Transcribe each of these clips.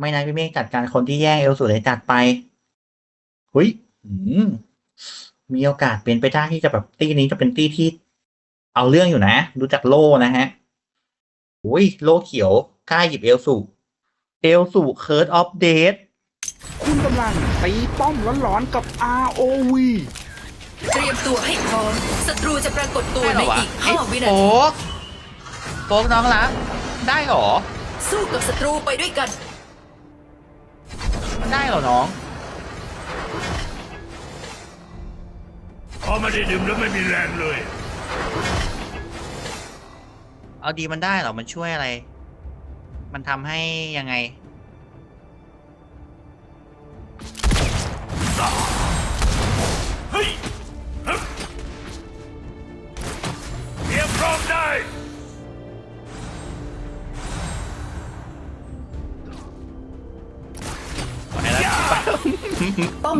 ไม่นะพี่เมฆจัดการคนที่แย่งเอลสูเลยจัดไปหุยอืมมีโอกาสเป็นไปได้ที่จะแบบตีนี้จะเป็นตีที่ เอาเรื่องอยู่นะดูจากโล่นะฮะหุยโล่เขียวกล้าหยิบเอลสูเอลสูเคิร์ดออฟเดตคุณกำลังตีป้อมร้อนๆกับ ROV เตรียมตัวให้พร้อมศัตรูจะปรากฏตัวในอีกไอ้5วินาโฟทีกโฟกน้องรักได้เหรอ สู้กับศัตรูไปด้วยกันมัน ได้เหรอน้อง พอไม่ได้ดื่มแล้วไม่มีแรงเลย เอาดีมันได้เหรอ มันช่วยอะไร มันทำให้ยังไง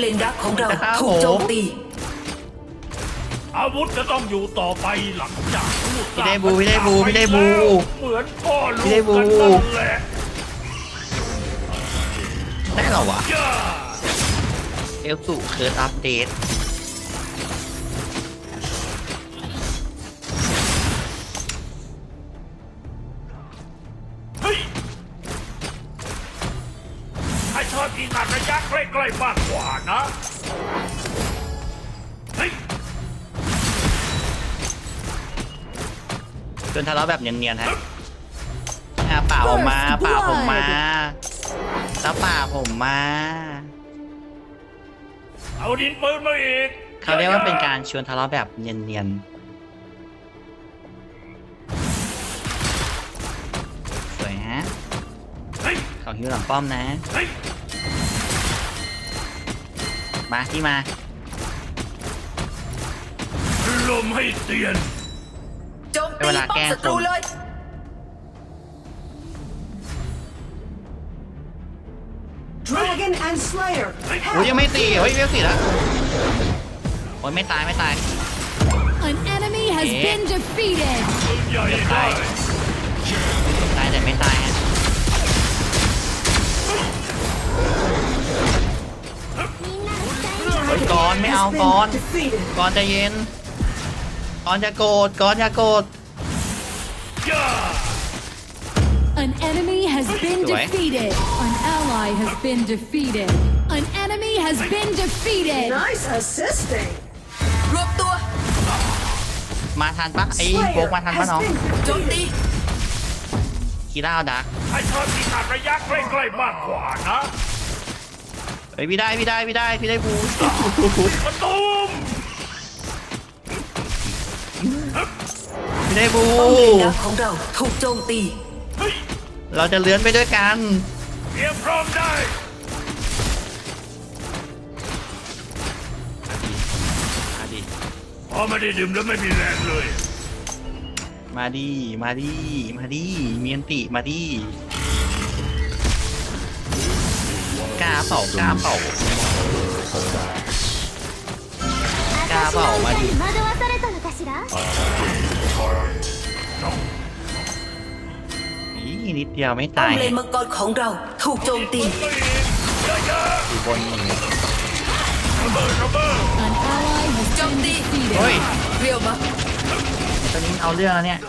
เลนดักของเราครับถูกโจมตี อาวุธจะต้องอยู่ต่อไปหลังจากลูกพี่ได้บูพี่ได้บูพี่ได้บูเหมือนพ่อลูพี่กได้บู กันนั่นแหละได้เหรอวะย่าเอลสุเคิร์ดอัปเดต อบยิงอัดระยะใกล้ๆมากกว่านะ เฮ้ย จนทะเลาะแบบเนียนๆฮะอะป่าผมมา ป่าผมมาแล้วป่าผมมา เอาดินปืนมาอีกเขาเรียกว่าเป็นการชวนทะเลาะแบบเนียนๆ สวยฮะ เฮ้ย เขาหิวหลังป้อมนะ เฮ้ย มาที่มา ลมให้เตียน โจมเวตีลาป้อแกล้มงศัตรูคน เลย Dragon and Slayer. อุ้ยยังไม่ตีเฮ้ยเวลสี่แล้วโอ้ยไม่ตายไม่ตาย An enemy has Yeah. been defeated. ปืนใหญ่ได้ ตายแต่ไม่ตายฮะ ฮ้ยก่อนไม่เอา Has ก่อน been defeated. ก่อนใจะเย็นก่อนจะโกรธก่อนอย่าโกรธย่า An enemy has been Right. defeated. An ally has been defeated. An enemy has been defeated. Nice assisting. รวบตัวมาทันปะไอ้โบก Slayer มาทันปะ has น้อง been โจมตีคีร่าดักให้ชอบยิงอัดระยะใกล้ๆมากกว่านะ เฮ้ยพี่ได้พี่ได้พี่ได้พี่ได้บูประตูมพี่ได้บูป้อมเลนดักของเราถูกโจมตีเฮ้ยเราจะเลื้อนไปด้วยกันเตรียมพร้อมได้มาดิพอไม่ได้ดื่มแล้วไม่มีแรงเลย มาดิมาดิมาดิเมียนติมาดิ ล้าเป่ากาเป่ากาเป่ามาดินิดเดียวไม่ตายเลนมังกรของเราถูกโจมตีอยู่บนเฮ้ยเรียวมาตอนนี้เอาเรื่องแล้วเนี่ย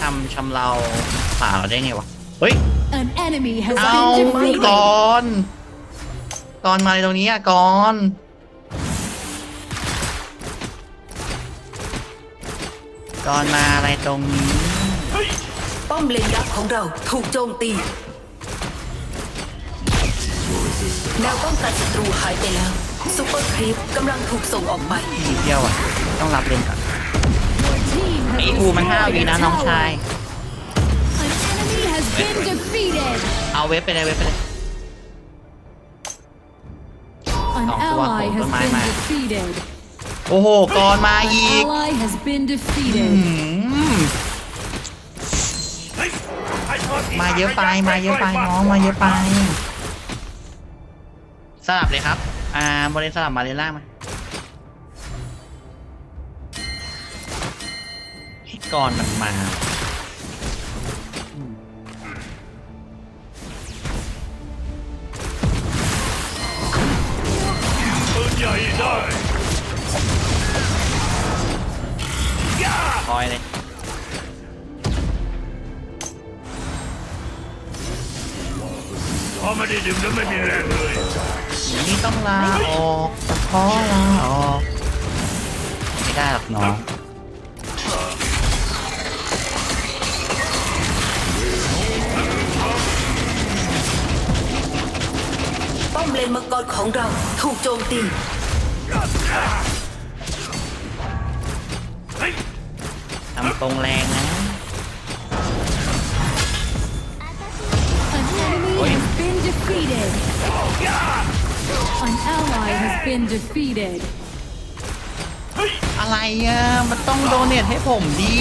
ทำชำเราป่าเราได้ไงวะ เฮ้ย An enemy has เอา been defeated. ก่อนก่อนมาในตรงนี้อะก่อนก่อนมาอะไรตรงนี้ ป้อมเลนดักของเราถูกโจมตี แนวป้องกันศัตรูหายไปแล้วซูเปอร์ครีปกำลังถูกส่งออกไปนิดเดียวอะ ต้องรับเล่นก่อน Your team ไอ้ has อูมันห้า destroyed วี a นะน้อง tower. ชาย An enemy has been defeated. เอาเว็บไปเลยเว็บไปเลย An Oh, ally wow, has my been man. defeated. โอ้โหก่อนมา An อีก ally has been อื defeated. มเฮ้ยให้ชอบยิงมาดเยอะไปรมาเยอะไปใกล้ๆน้องมาเยอะไป สลับเลยครับ อ่าโมเดลสลับมาเลนล่างมา กรมันมาปืนใหญ่ได้คอยเลยพอไม่ได้ดื่มแล้ไม่มีแรงเลยนี่ต้องลาออกขอลาออก ไม่ได้หรอกน้อง ป้อมเลนมังกรของเราถูกโจมตีเฮ้ยทำตรงแรงนะ An enemy has been defeated. An ally has been defeated. อะไรอะ มันต้องโดเนทให้ผมดี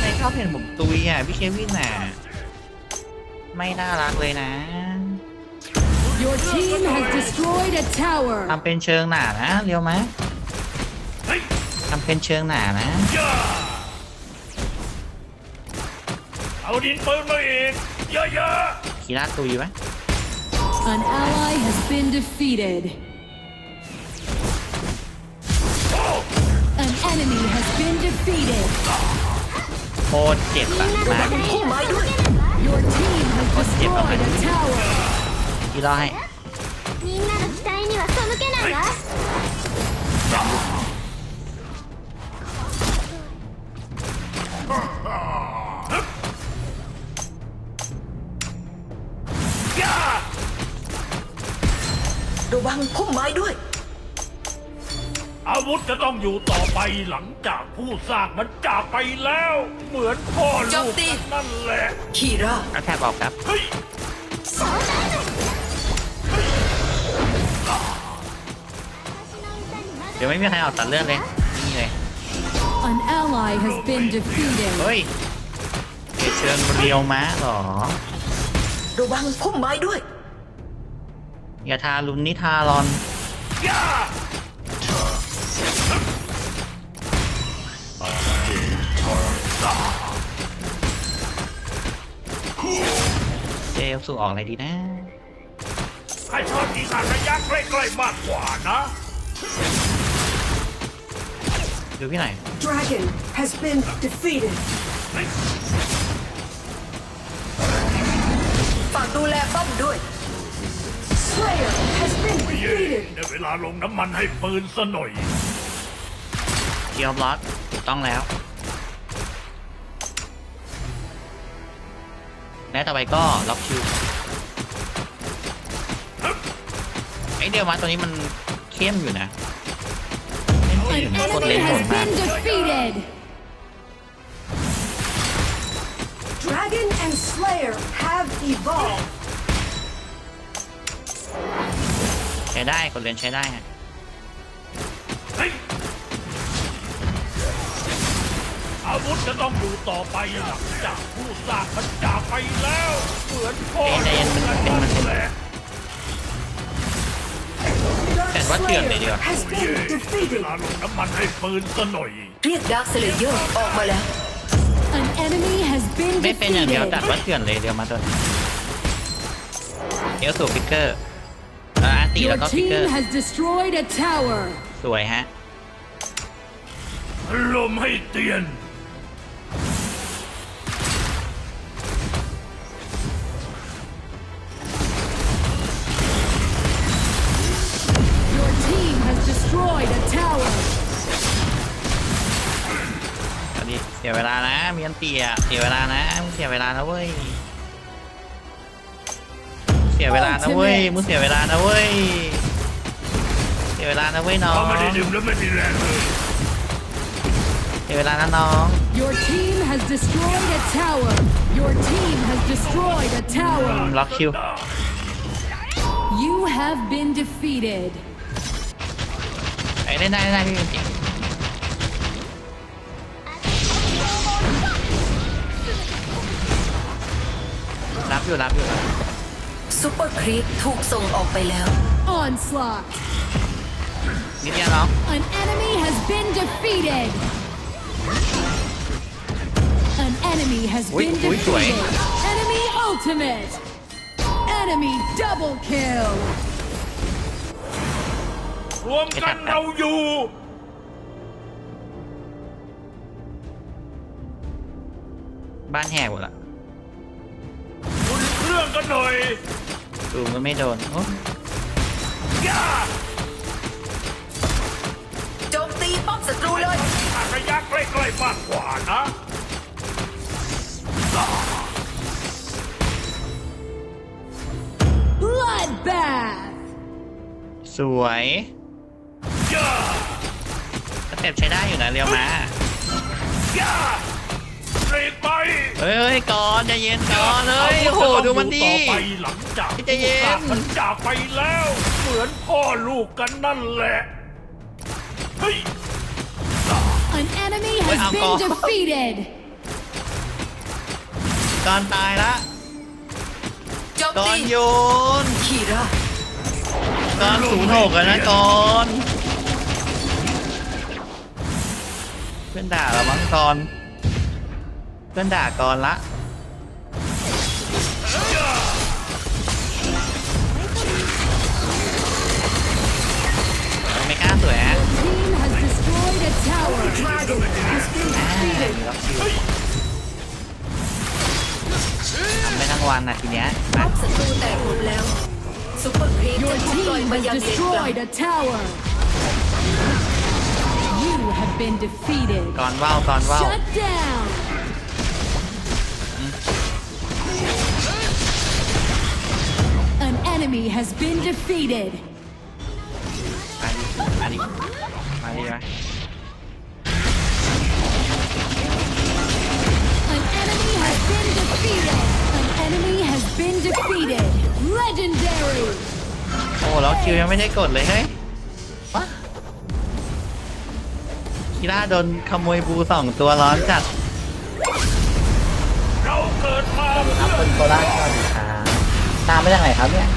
ใครชอบเห็นผมตุยอะ พี่เควินอะ ไม่น่ารักเลยนะ Your team has destroyed a tower. ทำเป็นเชิงหนานะเรียวไหมเฮ้ยทำเป็นเชิงหนานะย่าเอาดินปืนมาอีกเยอะคีราตุยไหม An ally has been defeated. An enemy has been defeated. โคตรเจ็บอะมาพี่คู่ไม้ด้วย Your team has destroyed a tower. พี่รอให้ みんなの期待には背けないわ ๆย่า ระวังพุ่มไม้ด้วย อาวุธจะต้องอยู่ต่อไปหลังจากผู้สร้างมันจากไปแล้ว เหมือนพ่อ โจ ลู ม ก ตี กันนั่นแหละ คีรา เอาแทบออกครับ เฮ้ย เดี๋ยวไม่มีใครออกตัดเลือดเลย นี่เลย An ally has been defeated. เฮ้ยเดี๋ยวเชิญเรียวม้าเหรอ ระวังพุ่มไม้ด้วย อย่าทารุนนิทารอนย่าเจลสู่ออกอะไรดีนะ ใครชอบยิงอาระยะใกล้ๆมากกว่านะ ดูพี่หน่อย Dragon has been defeated. ฝากดูแลป้อมด้วย Slayer has been เย่ defeated. ได้เวลาลงน้ำมันให้ปืนซะหน่อย เกียวบล็อตถูกต้องแล้ว และต่อไปก็ล็อกคิว อเดียวมาตัวนี้มันเข้มอยู่นะเล่น An อยู่นะกดเล enemy นโหด has มาก been defeated. Dragon and Slayer have evolved. ใช้ได้กดเลนใช้ได้ฮะเฮ้ยอาวุธจะต้องอยู่ต่อไปหลังจากผู้สร้างมันจากไปแล้ว เหมือนพ่อเอ๊ะใจเย็นมันเป็นมันเป็น แหละ Dark Kẻ bắt tiền này đi Slayer à? has เย่ been ได้เว defeated. ลาลงน้ำมันให้ปืนซะหน่อย เรียกดาร์คเซเลเยอร์ออกมาแล้ว An enemy has been ไม่เป็นอย่างเดียว defeated. จัดว่าเถื่อนเลยเดียวมาตัวนี้เอลสูฟิกเกอร์อ่าตีแล้ว Your ก็ฟิกเกอ team ร์ has destroyed a tower. สวยฮะ ลมให้เตียน สียเวลานะ มีอันเตียเสียเวลานะมึงเสียเวลานะเว้ยเสียเวลานะเว้ยมึงเสียเวลานะเว้ยเสียเวลานะเว้ยน้อพงอไม่ได้ดื่มแล้วไม่มีแรงเลยเสียเวลานะน้อง Your team has destroyed a tower. Your team has destroyed a tower. ล็อกคิว You have been defeated. ไอ้เล่นได้เล่นได้พี่เป็นจริง อยู่รับอยู่รับซูเปอร์ครีปถูกส่งออกไปแล้ว Onslaught! นิดเดียวน้อง An enemy has been defeated! An enemy has Ui, been ui, defeated! tuổi. Enemy ultimate! Enemy double kill! รวมกันเราอยู่ บ้านแหกหมดละ รื่องกันหน่อยดูมันไม่โดนโอ้ย่าโจมตีป้อมศัตรูเลยอาระยะใกล้ๆมากกว่านะ Bloodbath! สวยย่าสเต็ปใช้ได้อยู่นะเรียวมาย่า เรียกไปเฮ้ยเฮ้ยก่อนใจเย็นก่อนเฮ้ยโอ้โหดูมันดีต่อไปหลังจากใจเย็นผู้สร้างมันจากไปแล้ว เหมือนพ่อลูกกันนั่นแหละเฮ้ย An enemy Wait, has I'll been go. defeated! ก่อนตายละโจมก่อตีนโยนคีราก่อนศูนย์หกอะนะก่อนเพื่อนด่าเรามั้งก่อนเพื่อนด่าก่อนละไม่กล้าสวยฮะ Team has destroyed a tower! Dragon has been อ่า defeated. มีล็อกคิวทำไปทั้งวันนะทีเนี้ยป้มาอมศัตรูแตกหมดแล้วซุปเปอร์ครีป Your จะถูกปล่อย team มา has ยังเลนกลาง destroyed a tower! You have been defeated! ก่อนว่าวก่อนว่าว Shut down! Enemy has been defeated! มาดิมาดิมาดิม An enemy has been defeated! An enemy has been defeated! Legendary! โอ้แล้วคิวยังไม่ได้กดเลยเฮ้ยวะคีร่าโดนขโมยบูสองตัวร้อนจัดเราเกิดมาครับเพื่อเป็นโคราชสวัสดีครับตามมาจากไหนครับเนี่ย